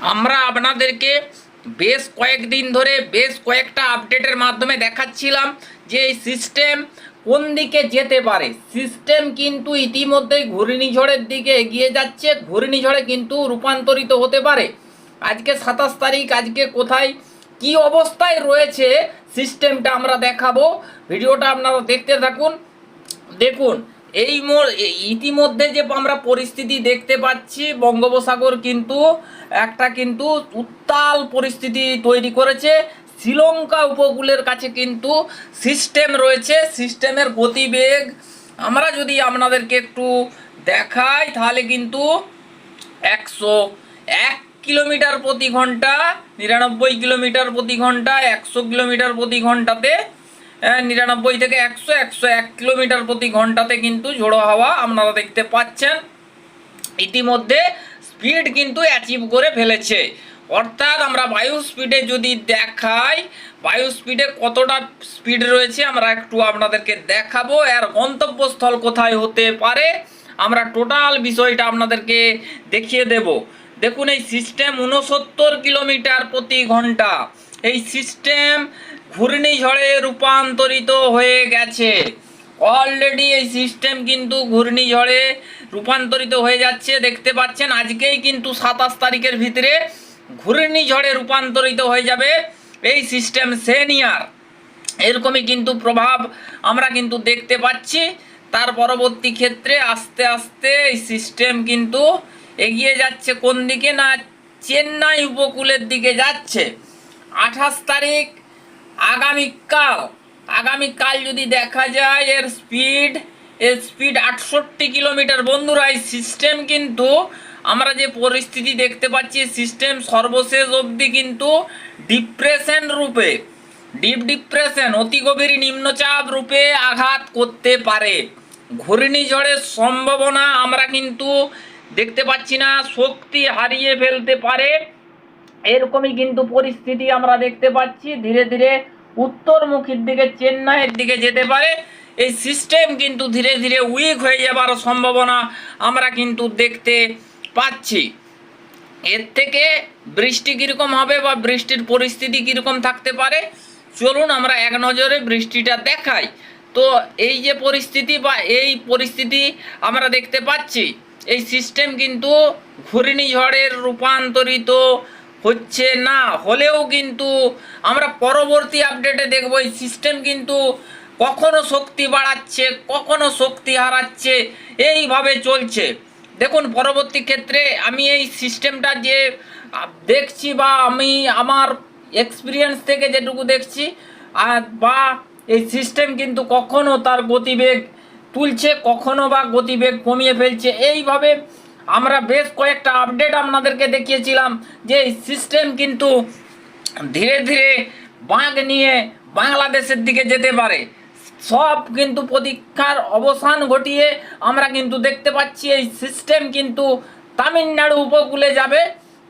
আমরা আপনাদেরকে বেশ কয়েকদিন ধরে বেশ কয়েকটা আপডেটের মাধ্যমে দেখাচ্ছিলাম যে এই সিস্টেম কোন দিকে যেতে পারে। সিস্টেম কিন্তু ইতিমধ্যেই ঘূর্ণিঝড়ের দিকে এগিয়ে যাচ্ছে। ঘূর্ণিঝড়ে কিন্তু রূপান্তরিত হতে পারে। আজকে সাতাশ তারিখ, আজকে কোথায়, কি অবস্থায় রয়েছে সিস্টেমটা আমরা দেখাবো। ভিডিওটা আপনারা দেখতে থাকুন। দেখুন এই ইতিমধ্যে যে আমরা পরিস্থিতি দেখতে পাচ্ছি, বঙ্গোপসাগর কিন্তু একটা কিন্তু উত্তাল পরিস্থিতি তৈরি করেছে। শ্রীলঙ্কা উপকূলের কাছে কিন্তু সিস্টেম রয়েছে সিস্টেমের গতিবেগ। আমরা যদি আপনাদেরকে একটু দেখাই, তাহলে কিন্তু একশো এক কিলোমিটার প্রতি ঘণ্টা, নিরানব্বই কিলোমিটার প্রতি ঘণ্টা, একশো কিলোমিটার প্রতি ঘন্টাতে নিরানব্বই থেকে একশো একশো এক কিলোমিটার প্রতি ঘন্টাতে কিন্তু ঝোড়ো হাওয়া আপনারা দেখতে পাচ্ছেন। ইতিমধ্যে স্পিড কিন্তু অ্যাচিভ করে ফেলেছে। অর্থাৎ আমরা বায়ু স্পিডে যদি দেখাই, বায়ু স্পিডে কতটা স্পিড রয়েছে আমরা একটু আপনাদেরকে দেখাবো। এর গন্তব্যস্থল কোথায় হতে পারে, আমরা টোটাল বিষয়টা আপনাদেরকে দেখিয়ে দেব। দেখুন, এই সিস্টেম উনসত্তর কিলোমিটার প্রতি ঘণ্টা। এই সিস্টেম ঘূর্ণিঝড়ে রূপান্তরিত হয়ে গেছে। অলরেডি এই সিস্টেম কিন্তু ঘূর্ণিঝড়ে রূপান্তরিত হয়ে যাচ্ছে, দেখতে পাচ্ছেন। আজকেই কিন্তু সাতাশ তারিখের ভিতরে ঘূর্ণিঝড়ে রূপান্তরিত হয়ে যাবে এই সিস্টেম সেনিয়ার এরকমই কিন্তু প্রভাব আমরা কিন্তু দেখতে পাচ্ছি। তার পরবর্তী ক্ষেত্রে আস্তে আস্তে এই সিস্টেম কিন্তু এগিয়ে যাচ্ছে। কোন দিকে না? চেন্নাই উপকূলের দিকে যাচ্ছে। আঠাশ তারিখ আগামীকাল আগামীকাল যদি দেখা যায় এর স্পিড এর স্পিড আটষট্টি কিলোমিটার। বন্ধুরা, এই সিস্টেম কিন্তু আমরা যে পরিস্থিতি দেখতে পাচ্ছি সিস্টেম সর্বশেষ অবধি কিন্তু ডিপ্রেশন রূপে ডিপ ডিপ্রেশন অতি গভীর নিম্নচাপ রূপে আঘাত করতে পারে। ঘূর্ণিঝড়ের সম্ভাবনা আমরা কিন্তু দেখতে পাচ্ছি না, শক্তি হারিয়ে ফেলতে পারে। এরকমই কিন্তু পরিস্থিতি আমরা দেখতে পাচ্ছি। ধীরে ধীরে উত্তরমুখীর দিকে, চেন্নাইয়ের দিকে যেতে পারে। এই সিস্টেম কিন্তু ধীরে ধীরে উইক হয়ে যাবার সম্ভাবনা আমরা কিন্তু দেখতে পাচ্ছি। এর থেকে বৃষ্টি কীরকম হবে বা বৃষ্টির পরিস্থিতি কীরকম থাকতে পারে, চলুন আমরা এক নজরে বৃষ্টিটা দেখাই। তো এই যে পরিস্থিতি বা এই পরিস্থিতি আমরা দেখতে পাচ্ছি, এই সিস্টেম কিন্তু ঘূর্ণিঝড়ের রূপান্তরিত হচ্ছে না, হলেও কিন্তু আমরা পরবর্তী আপডেটে দেখব এই সিস্টেম কিন্তু কখনো শক্তি বাড়াচ্ছে, কখনো শক্তি হারাচ্ছে, এইভাবে চলছে। দেখুন, পরবর্তী ক্ষেত্রে আমি এই সিস্টেমটা যে দেখছি বা আমি আমার এক্সপিরিয়েন্স থেকে যেটুকু দেখছি, আর বা এই সিস্টেম কিন্তু কখনো তার গতিবেগ তুলছে, কখনো বা গতিবেগ কমিয়ে ফেলছে, এইভাবে আমরা বেশ কয়েকটা আপডেট আপনাদেরকে দেখিয়েছিলাম যে সিস্টেম কিন্তু ধীরে ধীরে বাঁক নিয়ে বাংলাদেশের দিকে যেতে পারে। সব কিন্তু প্রতীক্ষার অবসান ঘটিয়ে আমরা কিন্তু দেখতে পাচ্ছি এই সিস্টেম কিন্তু তামিলনাড়ু উপকূলে যাবে।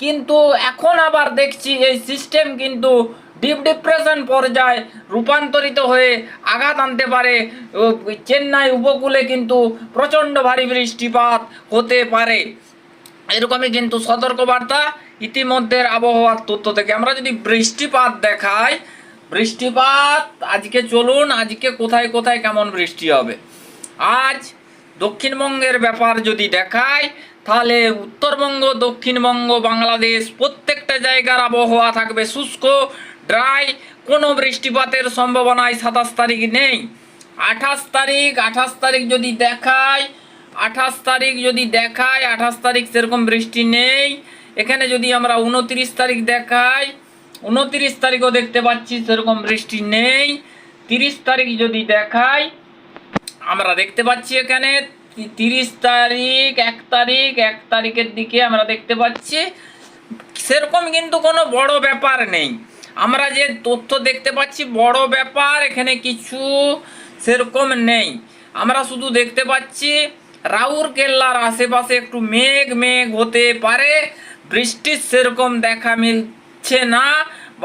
কিন্তু এখন আবার দেখছি এই সিস্টেম কিন্তু ডিপ ডিপ্রেশন পর্যায়ে রূপান্তরিত হয়ে আঘাত আনতে পারে। চেন্নাই উপকূলে কিন্তু প্রচণ্ড ভারী বৃষ্টিপাত হতে পারে। এরকমই কিন্তু সতর্কবার্তা ইতিমধ্যে আবহাওয়ার তথ্য থেকে। আমরা যদি বৃষ্টিপাত দেখাই, বৃষ্টিপাত আজকে চলুন, আজকে কোথায় কোথায় কেমন বৃষ্টি হবে? আজ দক্ষিণবঙ্গের ব্যাপার যদি দেখাই, তাহলে উত্তরবঙ্গ, দক্ষিণবঙ্গ, বাংলাদেশ প্রত্যেকটা জায়গার আবহাওয়া থাকবে শুষ্ক ড্রাই কোনো বৃষ্টিপাতের সম্ভাবনায় সাতাশ তারিখ নেই। আঠাশ তারিখ আঠাশ তারিখ যদি দেখায়, আঠাশ তারিখ যদি দেখায়, আঠাশ তারিখ সেরকম বৃষ্টি নেই। এখানে যদি আমরা উনত্রিশ তারিখ দেখাই, উনত্রিশ তারিখও দেখতে পাচ্ছি সেরকম বৃষ্টি নেই। তিরিশ তারিখ যদি দেখাই আমরা দেখতে পাচ্ছি এখানে তিরিশ তারিখ, এক তারিখ, এক তারিখের দিকে আমরা দেখতে পাচ্ছি। সেরকম কিন্তু কোনো বড় ব্যাপার নেই। আমরা যে তথ্য দেখতে পাচ্ছি, বড় ব্যাপার, এখানে কিছু সেরকম নেই। আমরা শুধু দেখতে পাচ্ছি রাউরকেল্লার আশেপাশে একটু মেঘ মেঘ হতে পারে। বৃষ্টির সেরকম দেখা মিলছে না।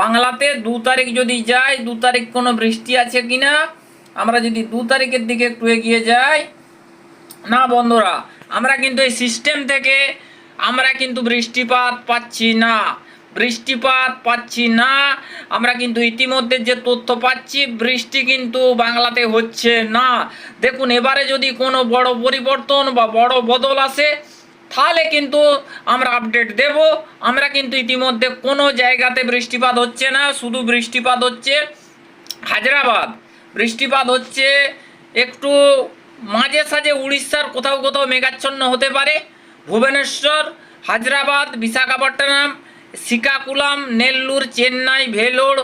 বাংলাতে দু তারিখ যদি যাই দু তারিখ কোনো বৃষ্টি আছে কি না আমরা যদি দু তারিখের দিকে একটু এগিয়ে যাই। না বন্ধুরা, আমরা কিন্তু এই সিস্টেম থেকে আমরা কিন্তু বৃষ্টিপাত পাচ্ছি না। বৃষ্টিপাত পাচ্ছি না। আমরা কিন্তু ইতিমধ্যে যে তথ্য পাচ্ছি, বৃষ্টি কিন্তু বাংলাতে হচ্ছে না। দেখুন, এবারে যদি কোনো বড় পরিবর্তন বা বড় বদল আসে, তাহলে কিন্তু আমরা আপডেট দেব। আমরা কিন্তু ইতিমধ্যে কোনো জায়গাতে বৃষ্টিপাত হচ্ছে না, শুধু বৃষ্টিপাত হচ্ছে হায়দ্রাবাদ। বৃষ্টিপাত হচ্ছে একটু মাঝে সাঝে উড়িষ্যার কোথাও কোথাও মেঘাচ্ছন্ন হতে পারে। ভুবনেশ্বর, হায়দ্রাবাদ, বিশাখাপট্টনম শ্রীকাকুলাম নেল্লুর, চেন্নাই, ভেলোর,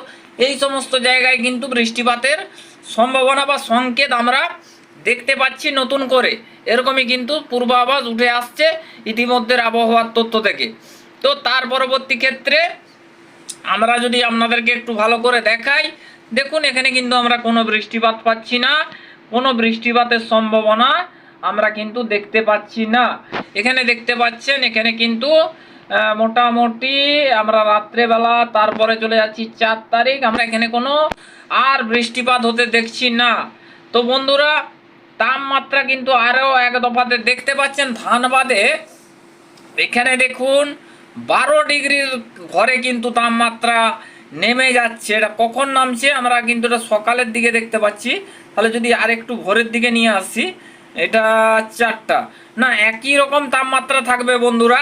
এই সমস্ত জায়গায় কিন্তু বৃষ্টিপাতের সম্ভাবনা বা সংকেত আমরা দেখতে পাচ্ছি নতুন করে। এরকমই কিন্তু পূর্বাভাস উঠে আসছে ইতিমধ্যে আবহাওয়ার তথ্য থেকে। তো তার পরবর্তী ক্ষেত্রে আমরা যদি আপনাদেরকে একটু ভালো করে দেখাই, দেখুন এখানে কিন্তু আমরা কোনো বৃষ্টিপাত পাচ্ছি না, কোনো বৃষ্টিপাতের সম্ভাবনা আমরা কিন্তু দেখতে পাচ্ছি না। এখানে দেখতে পাচ্ছেন, এখানে কিন্তু মোটামুটি আমরা রাত্রেবেলা, তারপরে চলে যাচ্ছি চার তারিখ। আমরা এখানে কোনো আর বৃষ্টিপাত হতে দেখছি না। তো বন্ধুরা, তাপমাত্রা কিন্তু আরও এক দফাতে দেখতে পাচ্ছেন ধানবাদে। এখানে দেখুন, বারো ডিগ্রির ঘরে কিন্তু তাপমাত্রা নেমে যাচ্ছে। এটা কখন নামছে আমরা কিন্তু এটা সকালের দিকে দেখতে পাচ্ছি। তাহলে যদি আর একটু ভোরের দিকে নিয়ে আসি, এটা চারটা। না, একই রকম তাপমাত্রা থাকবে বন্ধুরা।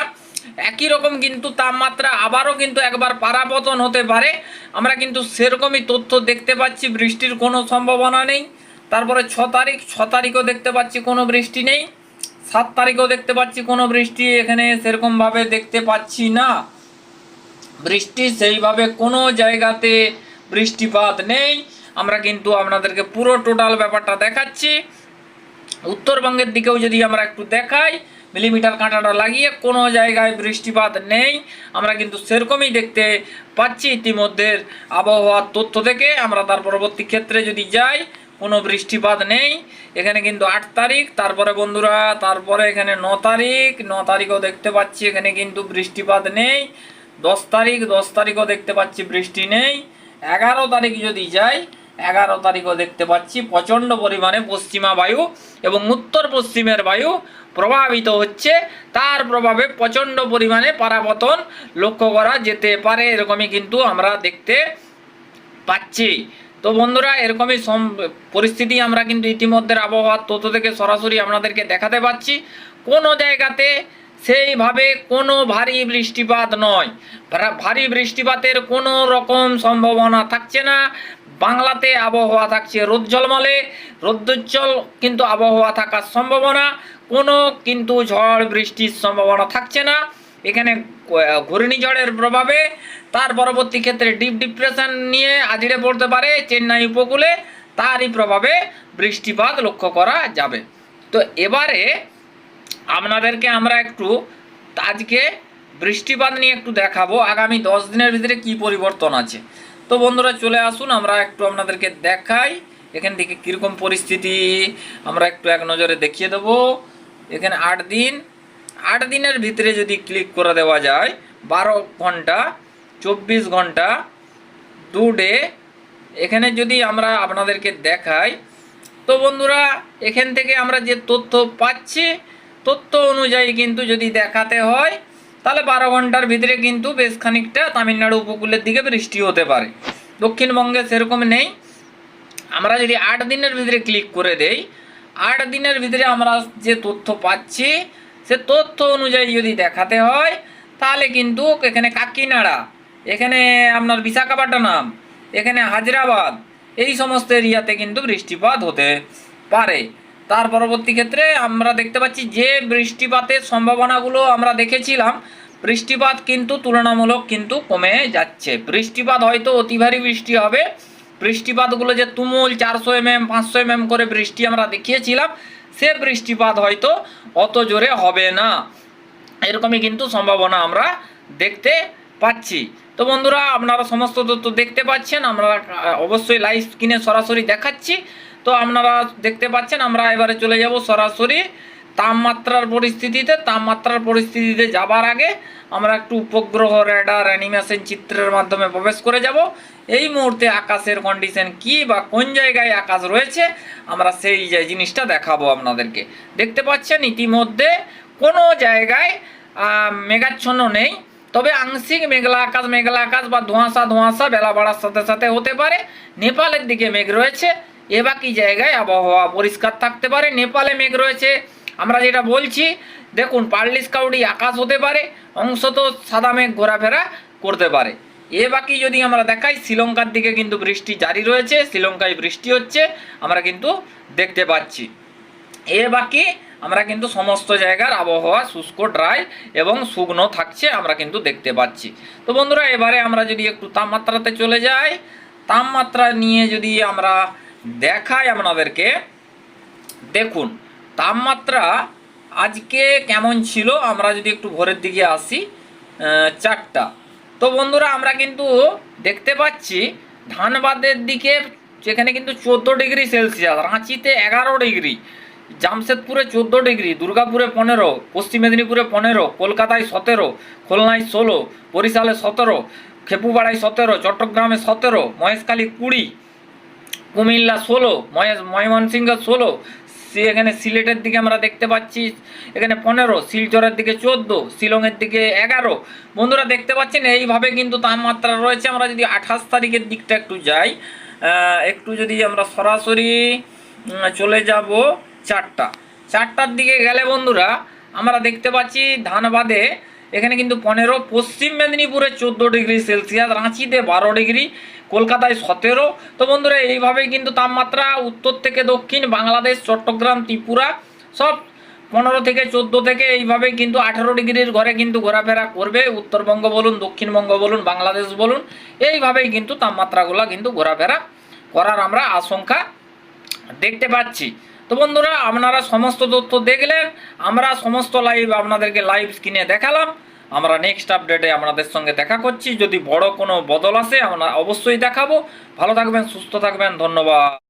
একই রকম কিন্তু তাপমাত্রা আবারও কিন্তু একবার পারাপতন হতে পারে। আমরা কিন্তু সেরকমই তথ্য দেখতে পাচ্ছি, বৃষ্টির কোনো সম্ভাবনা নেই। তারপরে ছ তারিখ, ছ তারিখও দেখতে পাচ্ছি কোনো বৃষ্টি নেই। সাত তারিখও দেখতে পাচ্ছি কোনো বৃষ্টি এখানে সেরকমভাবে দেখতে পাচ্ছি না। বৃষ্টি সেইভাবে কোনো জায়গাতে বৃষ্টিপাত নেই। আমরা কিন্তু আপনাদেরকে পুরো টোটাল ব্যাপারটা দেখাচ্ছি। উত্তরবঙ্গের দিকেও যদি আমরা একটু দেখাই মিলিমিটার কাঁটাটা লাগিয়ে কোনো জায়গায় বৃষ্টিপাত নেই। আমরা কিন্তু সেরকমই দেখতে পাচ্ছি ইতিমধ্যে আবহাওয়ার তথ্য থেকে। আমরা তার পরবর্তী ক্ষেত্রে যদি যাই, কোনো বৃষ্টিপাত নেই। এখানে কিন্তু আট তারিখ, তারপরে বন্ধুরা, তারপরে এখানে ন তারিখ, ন তারিখও দেখতে পাচ্ছি এখানে কিন্তু বৃষ্টিপাত নেই। দশ তারিখ, দশ তারিখও দেখতে পাচ্ছি বৃষ্টি নেই। এগারো তারিখ যদি যাই এগারো তারিখও দেখতে পাচ্ছি। প্রচণ্ড পরিমাণে পশ্চিমা বায়ু এবং উত্তর পশ্চিমের বায়ু প্রভাবিত হচ্ছে। তার প্রভাবে প্রচণ্ড পরিমাণে পারাপতন লক্ষ্য করা যেতে পারে, এরকমই কিন্তু আমরা দেখতে পাচ্ছি। তো বন্ধুরা, এরকমই পরিস্থিতি আমরা কিন্তু ইতিমধ্যে আবহাওয়ার তথ্য থেকে সরাসরি আপনাদেরকে দেখাতে পাচ্ছি। কোনো জায়গাতে সেইভাবে কোনো ভারী বৃষ্টিপাত নয়। ভারী বৃষ্টিপাতের কোনো রকম সম্ভাবনা থাকছে না। বাংলাতে আবহাওয়া থাকছে রোদ ঝলমলে রোদ্দুজ্জ্বল কিন্তু আবহাওয়া থাকার সম্ভাবনা। কোনো কিন্তু ঝড় বৃষ্টির সম্ভাবনা থাকছে না। এখানে ঘূর্ণিঝড়ের প্রভাবে। তার পরবর্তী ক্ষেত্রে ডিপ ডিপ্রেশন নিয়ে আজড়ে পড়তে পারে চেন্নাই উপকূলে। তারই প্রভাবে বৃষ্টিপাত লক্ষ্য করা যাবে। তো এবারে আপনাদেরকে আমরা একটু আজকে বৃষ্টিপাত নিয়ে একটু দেখাবো। আগামী দশ দিনের ভিতরে কি পরিবর্তন আছে। তো বন্ধুরা চলে আসুন, আমরা একটু আপনাদেরকে দেখাই। এখান থেকে কীরকম পরিস্থিতি, আমরা একটু এক নজরে দেখিয়ে দেবো। এখানে আট দিন, আট দিনের ভিতরে যদি ক্লিক করে দেওয়া যায়, বারো ঘণ্টা, চব্বিশ ঘণ্টা, দু ডে এখানে যদি আমরা আপনাদেরকে দেখাই, তো বন্ধুরা, এখান থেকে আমরা যে তথ্য পাচ্ছি, তথ্য অনুযায়ী কিন্তু যদি দেখাতে হয় তাহলে বারো ঘণ্টার ভিতরে কিন্তু বেশ খানিকটা তামিলনাড়ু উপকূলের দিকে বৃষ্টি হতে পারে। দক্ষিণবঙ্গে সেরকম নেই। আমরা যদি আট দিনের ভিতরে ক্লিক করে দেই, আট দিনের ভিতরে আমরা যে তথ্য পাচ্ছি, সে তথ্য অনুযায়ী যদি দেখাতে হয়, তাহলে কিন্তু এখানে কাকিনাড়া, এখানে আপনার বিশাখাপট্টনম, এখানে হায়দ্রাবাদ, এই সমস্ত এরিয়াতে কিন্তু বৃষ্টিপাত হতে পারে। তার পরবর্তী ক্ষেত্রে আমরা দেখতে পাচ্ছি যে বৃষ্টিপাতের সম্ভাবনাগুলো আমরা দেখেছিলাম, বৃষ্টিপাত কিন্তু তুলনামূলক কিন্তু কমে যাচ্ছে। বৃষ্টিপাত হয়তো অতি ভারী বৃষ্টি হবে। বৃষ্টিপাতগুলো যে তুমুল চারশো এম এম পাঁচশো এম এম করে বৃষ্টি আমরা দেখিয়েছিলাম, সে বৃষ্টিপাত হয়তো অত জোরে হবে না। এরকমই কিন্তু সম্ভাবনা আমরা দেখতে পাচ্ছি। তো বন্ধুরা, আপনারা সমস্ত তথ্য দেখতে পাচ্ছেন, আমরা অবশ্যই লাইভ স্ক্রিনে সরাসরি দেখাচ্ছি। তো আপনারা দেখতে পাচ্ছেন, আমরা এবারে চলে যাব সরাসরি তাপমাত্রার পরিস্থিতিতে। তাপমাত্রার পরিস্থিতিতে যাবার আগে আমরা একটু উপগ্রহ রেডার, অ্যানিমেশন চিত্রের মাধ্যমে প্রবেশ করে যাব। এই মুহূর্তে আকাশের কন্ডিশন কি বা কোন জায়গায় আকাশ রয়েছে, আমরা সেই যে জিনিসটা দেখাবো আপনাদেরকে। দেখতে পাচ্ছেন, ইতিমধ্যে কোনো জায়গায় মেঘাচ্ছন্ন নেই। তবে আংশিক মেঘলা আকাশ মেঘলা আকাশ বা ধোঁয়াশা ধোঁয়াশা বেলা বাড়ার সাথে সাথে হতে পারে। নেপালের দিকে মেঘ রয়েছে। এ বাকি জায়গায় আবহাওয়া পরিষ্কার থাকতে পারে? নেপালে মেঘ রয়েছে। আমরা যেটা বলছি, দেখুন পার্লিস কাউডি আকাশ হতে পারে, অংশত সাদা মেঘ ঘোরাফেরা করতে পারে। এ বাকি যদি আমরা দেখাই, শ্রীলঙ্কার দিকে কিন্তু বৃষ্টি জারি রয়েছে, শ্রীলঙ্কায় বৃষ্টি হচ্ছে, আমরা কিন্তু দেখতে পাচ্ছি। এ বাকি আমরা কিন্তু সমস্ত জায়গার আবহাওয়া শুষ্ক, ড্রাই এবং শুকনো থাকছে, আমরা কিন্তু দেখতে পাচ্ছি। তো বন্ধুরা, এবারে আমরা যদি একটু তাপমাত্রাতে চলে যাই, তাপমাত্রা নিয়ে যদি আমরা দেখাই আপনাদেরকে। দেখুন, তাপমাত্রা আজকে কেমন ছিল? আমরা যদি একটু ভোরের দিকে আসি চারটা। তো বন্ধুরা, আমরা কিন্তু দেখতে পাচ্ছি, ধানবাদের দিকে যেখানে কিন্তু চোদ্দ ডিগ্রি সেলসিয়াস, রাঁচিতে এগারো ডিগ্রি, জামশেদপুরে চোদ্দ ডিগ্রি, দুর্গাপুরে পনেরো, পশ্চিম মেদিনীপুরে পনেরো, কলকাতায় সতেরো, খুলনায় ষোলো, বরিশালে সতেরো, খেপুপাড়ায় সতেরো, চট্টগ্রামে সতেরো, মহেশখালী কুড়ি কুমিল্লা ষোলো ময়মনসিংহ ষোলো, সে- এখানে সিলেটের দিকে আমরা দেখতে পাচ্ছি, এখানে পনেরো, শিলচরের দিকে চোদ্দ, শিলংয়ের দিকে এগারো। বন্ধুরা দেখতে পাচ্ছেন, এইভাবে কিন্তু তাপমাত্রা রয়েছে। আমরা যদি আঠাশ তারিখের দিকটা একটু যাই একটু যদি আমরা সরাসরি চলে যাব চারটা। চারটার দিকে গেলে বন্ধুরা, আমরা দেখতে পাচ্ছি ধানবাদে এখানে কিন্তু পনেরো, পশ্চিম মেদিনীপুরে চোদ্দ ডিগ্রি সেলসিয়াস, রাঁচিতে বারো ডিগ্রি, কলকাতায় সতেরো। তো বন্ধুরা, এইভাবেই কিন্তু তাপমাত্রা উত্তর থেকে দক্ষিণ, বাংলাদেশ, চট্টগ্রাম, ত্রিপুরা, সব পনেরো থেকে চোদ্দ থেকে এইভাবেই কিন্তু আঠেরো ডিগ্রির ঘরে কিন্তু ঘোরাফেরা করবে। উত্তরবঙ্গ বলুন, দক্ষিণবঙ্গ বলুন, বাংলাদেশ বলুন, এইভাবেই কিন্তু তাপমাত্রাগুলো কিন্তু ঘোরাফেরা করার আমরা আশঙ্কা দেখতে পাচ্ছি। তো বন্ধুরা, আপনারা সমস্ত তথ্য দেখলেন। আমরা সমস্ত লাইভ আপনাদেরকে লাইভ স্ক্রিনে দেখালাম। আমরা নেক্সট আপডেটে আপনাদের সঙ্গে দেখা করছি। যদি বড় কোনো বদল আসে, আমরা অবশ্যই দেখাবো। ভালো থাকবেন, সুস্থ থাকবেন। ধন্যবাদ।